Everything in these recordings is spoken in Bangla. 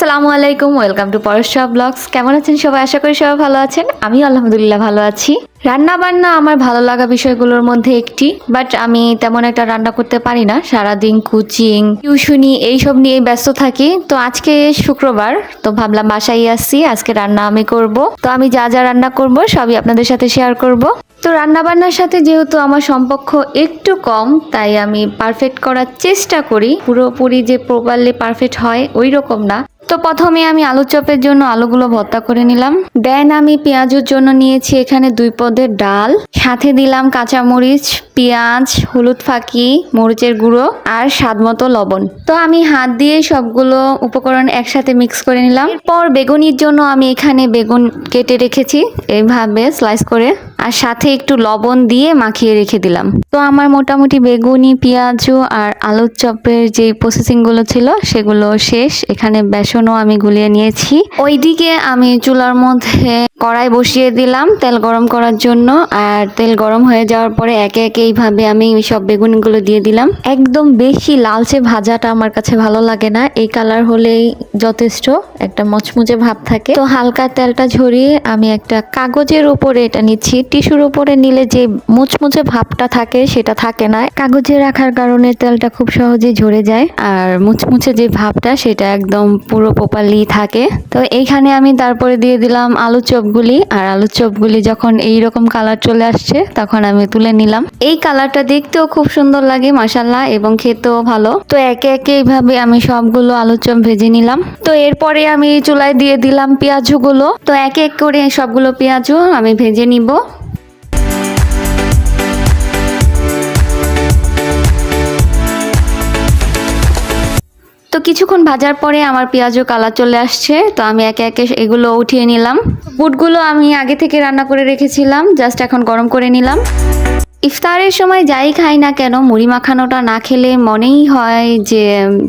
আলাইকুম, ওয়েলকাম টু পরশা ব্লগস। কেমন আছেন সবাই? আশা করি সবাই ভালো আছেন। আমি আলহামদুলিল্লাহ ভালো আছি। রান্না বান্না আমার ভালো লাগা বিষয়গুলোর মধ্যে একটি বাট আমি তেমন একটা রান্না করতে পারি না। সারাদিন কোচিং, টিউশনি এইসব নিয়ে ব্যস্ত থাকি। তো আজকে শুক্রবার, তো ভাবলাম বাসায় আসছি আজকে রান্না আমি করব। তো আমি যা যা রান্না করব, সবই আপনাদের সাথে শেয়ার করব। তো রান্না বান্নার সাথে যেহেতু আমার সম্পর্ক একটু কম, তাই আমি পারফেক্ট করার চেষ্টা করি। পুরোপুরি যে প্রপারলি পারফেক্ট হয় ওই রকম না। তো প্রথমে আমি আলু চপের জন্য আলুগুলো ভর্তা করে নিলাম। দেন আমি পেঁয়াজের জন্য নিয়েছি এখানে দুই পদের ডাল। সাথে দিলাম কাঁচামরিচ, পেঁয়াজ, হলুদ ফাঁকি, মরিচের গুঁড়ো আর স্বাদ মতো লবণ। তো আমি হাত দিয়ে সবগুলো উপকরণ একসাথে মিক্স করে নিলাম। পর বেগুনির জন্য আমি এখানে বেগুন কেটে রেখেছি। এইভাবে স্লাইস করে আর সাথে একটু লবণ দিয়ে মাখিয়ে রেখে দিলাম। তো আমার মোটামুটি বেগুনি, পেঁয়াজু আর আলুর চপের যে প্রসেসিংগুলো ছিল সেগুলো শেষ। এখানে বেসনও আমি গুলিয়ে নিয়েছি। ওইদিকে আমি চুলার মধ্যে কড়াই বসিয়ে দিলাম তেল গরম করার জন্য। আর তেল গরম হয়ে যাওয়ার পরে একে একে এইভাবে আমি সব বেগুনগুলো দিয়ে দিলাম। একদম বেশি লালচে ভাজাটা আমার কাছে ভালো লাগে না। এই কালার হলেই যথেষ্ট একটা মচমুচে ভাব থাকে। তো হালকা তেলটা ঝরিয়ে আমি একটা কাগজের উপরে এটা নিচ্ছি। টিস্যুর উপরে নিলে যে মুচমুচে ভাবটা থাকে, সেটা থাকে না। কাগজে রাখার কারণে তেলটা খুব সহজে ঝরে যায়, আর মুচমুচে যে ভাবটা, সেটা একদম পুরো প্রপারলি থাকে। তো এইখানে আমি তারপরে দিয়ে দিলাম আলু চপগুলি, আর আলু চপগুলি যখন এই রকম কালার চলে আসছে, তখন আমি তুলে নিলাম। এই কালারটা দেখতেও খুব সুন্দর লাগে মাসাল্লাহ এবং খেতেও ভালো। তো একে একে এইভাবে আমি সবগুলো আলু চপ ভেজে নিলাম। তো এরপরে আমি চুলায় দিয়ে দিলাম পেঁয়াজগুলো। তো এক এক করে সবগুলো পেঁয়াজও আমি ভেজে নিব। কিছুক্ষণ ভাজার পরে আমার পেঁয়াজও কালার চলে আসছে, তো আমি একে একে এগুলো উঠিয়ে নিলাম। বুটগুলো আমি আগে থেকে রান্না করে রেখেছিলাম, জাস্ট এখন গরম করে নিলাম। ইফতারের সময় যাই খাই না কেন, মুড়ি মাখানোটা না খেলে মনেই হয় যে,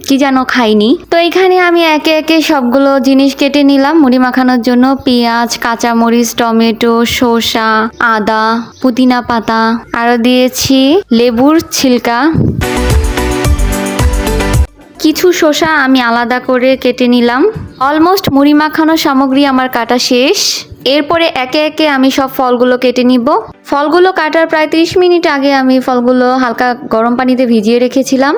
কি যেন খাইনি। তো এখানে আমি একে একে সবগুলো জিনিস কেটে নিলাম, মুড়ি মাখানোর জন্য পেঁয়াজ, কাঁচামরিচ, টমেটো, শসা, আদা, পুদিনা পাতা, আরও দিয়েছি লেবুর ছিলকা। কিছু শসা আমি আলাদা করে কেটে নিলাম। অলমোস্ট মুড়ি মাখানো সামগ্রী আমার কাটা শেষ। এরপরে একে একে আমি সব ফলগুলো কেটে নিব। ফলগুলো কাটার প্রায় 30 মিনিট আগে আমি ফলগুলো হালকা গরম পানিতে ভিজিয়ে রেখেছিলাম।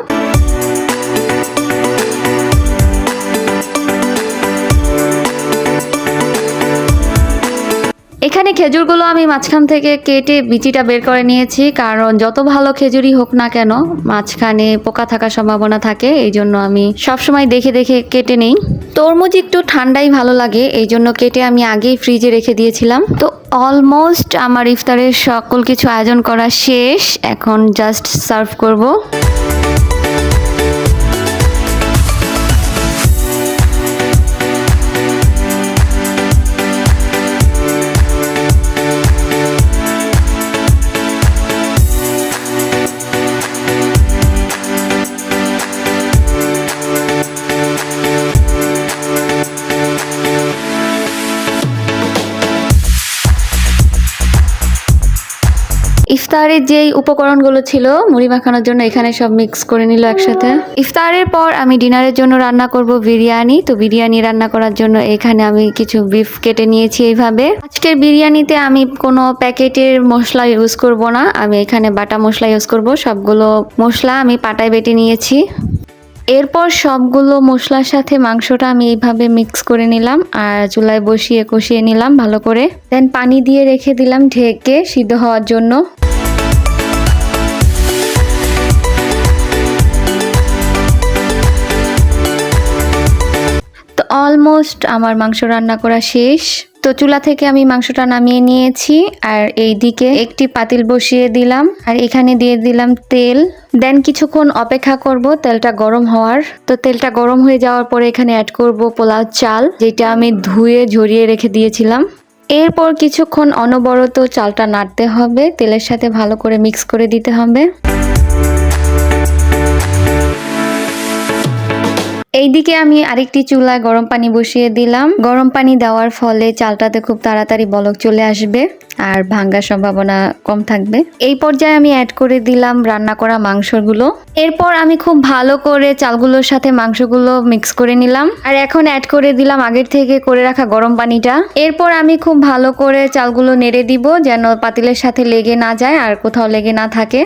এখানে খেজুরগুলো আমি মাঝখান থেকে কেটে বিচিটা বের করে নিয়েছি, কারণ যত ভালো খেজুরই হোক না কেন, মাঝখানে পোকা থাকার সম্ভাবনা থাকে, এই জন্য আমি সবসময় দেখে দেখে কেটে নেই। তরমুজ একটু ঠান্ডাই ভালো লাগে, এই জন্য কেটে আমি আগেই ফ্রিজে রেখে দিয়েছিলাম। তো অলমোস্ট আমার ইফতারের সকল কিছু আয়োজন করা শেষ, এখন জাস্ট সার্ভ করব। ইফতারের যেই উপকরণগুলো ছিল, মুড়ি মাখানোর জন্য এখানে সব মিক্স করে নিল একসাথে। ইফতারের পর আমি ডিনারের জন্য রান্না করব বিরিয়ানি। তো বিরিয়ানি রান্না করার জন্য এখানে আমি কিছু বিফ কেটে নিয়েছি এইভাবে। আজকের বিরিয়ানিতে আমি কোনো প্যাকেটের মশলা ইউজ করব না। আমি এখানে বাটা মশলা ইউজ করব। সবগুলো মশলা আমি পাটায় বেটে নিয়েছি। এরপর সবগুলো মশলার সাথে মাংসটা আমি এইভাবে মিক্স করে নিলাম আর চুলায় বসিয়ে কষিয়ে নিলাম ভালো করে। দেন পানি দিয়ে রেখে দিলাম ঢেকে সিদ্ধ হওয়ার জন্য। অলমোস্ট আমার মাংস রান্না করা শেষ। তো চুলা থেকে আমি মাংসটা নামিয়ে নিয়েছি আর এই দিকে একটি পাতিল বসিয়ে দিলাম আর এখানে দিয়ে দিলাম তেল। দেন কিছুক্ষণ অপেক্ষা করব, তেলটা গরম হওয়ার। তো তেলটা গরম হয়ে যাওয়ার পরে এখানে অ্যাড করব পোলাও চাল, যেটা আমি ধুয়ে ঝরিয়ে রেখে দিয়েছিলাম। এরপর কিছুক্ষণ অনবরত চালটা নাড়তে হবে, তেলের সাথে ভালো করে মিক্স করে দিতে হবে। এইদিকে আমি আরেকটি চুলায় গরম পানি বসিয়ে দিলাম। গরম পানি দেওয়ার ফলে চালটাতে খুব তাড়াতাড়ি বলক চলে আসবে আর ভাঙ্গার সম্ভাবনা কম থাকবে। এই পর্যায়ে আমি অ্যাড করে দিলাম রান্না করা মাংসগুলো। এরপর আমি খুব ভালো করে চালগুলোর সাথে মাংসগুলো মিক্স করে নিলাম। আর এখন অ্যাড করে দিলাম আগের থেকে করে রাখা গরম পানিটা। এরপর আমি খুব ভালো করে চালগুলো নেড়ে দিব যেন পাতিলের সাথে লেগে না যায় আর কোথাও লেগে না থাকে।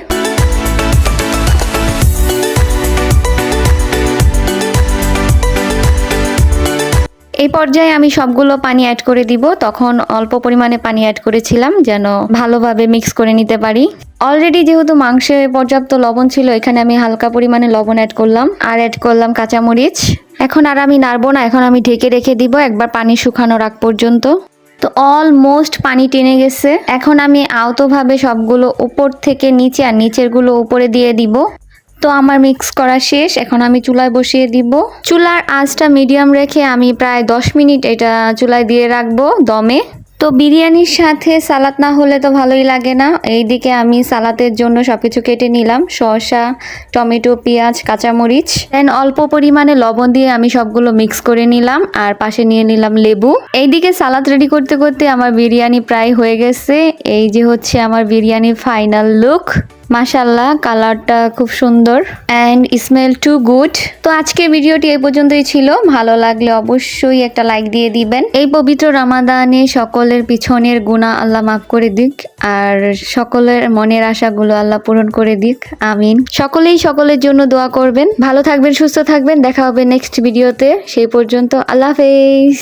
এই পর্যায়ে আমি সবগুলো পানি অ্যাড করে দিব। তখন অল্প পরিমাণে পানি অ্যাড করেছিলাম যেন ভালোভাবে মিক্স করে নিতে পারি। অলরেডি যেহেতু মাংসে পর্যাপ্ত লবণ ছিল, এখানে আমি হালকা পরিমাণে লবণ অ্যাড করলাম। আর অ্যাড করলাম কাঁচামরিচ। এখন আর আমি নাড়বো না, এখন আমি ঢেকে রেখে দিব, একবার পানি শুকানোর আগ পর্যন্ত। তো অলমোস্ট পানি টেনে গেছে। এখন আমি আওতভাবে সবগুলো উপর থেকে নিচে আর নিচেরগুলো উপরে দিয়ে দিব। তো আমার মিক্স করা শেষ। এখন আমি চুলায় বসিয়ে দিব। চুলার আঁচটা মিডিয়াম রেখে আমি প্রায় দশ মিনিট এটা চুলায় দিয়ে রাখব দমে। তো বিরিয়ানির সাথে সালাদ না হলে তো ভালোই লাগে না। এইদিকে আমি সালাদের জন্য সব কিছু কেটে নিলাম। শসা, টমেটো, পেঁয়াজ, কাঁচামরিচ। দেন অল্প পরিমাণে লবণ দিয়ে আমি সবগুলো মিক্স করে নিলাম আর পাশে নিয়ে নিলাম লেবু। এইদিকে সালাদ রেডি করতে করতে আমার বিরিয়ানি প্রায় হয়ে গেছে। এই যে হচ্ছে আমার বিরিয়ানির ফাইনাল লুক। মাশাল্লাহ কালারটা খুব সুন্দর অ্যান্ড স্মেল টু গুড তো আজকের ভিডিওটি এই পর্যন্তই ছিল। ভালো লাগলে অবশ্যই একটা লাইক দিয়ে দিবেন। এই পবিত্র রামাদানে সকলের পিছনের গুণা আল্লাহ মাফ করে দিক আর সকলের মনের আশাগুলো আল্লাহ পূরণ করে দিক। আমিন। সকলেই সকলের জন্য দোয়া করবেন। ভালো থাকবেন, সুস্থ থাকবেন। দেখা হবে নেক্সট ভিডিওতে সেই পর্যন্ত আল্লাহ হাফেজ।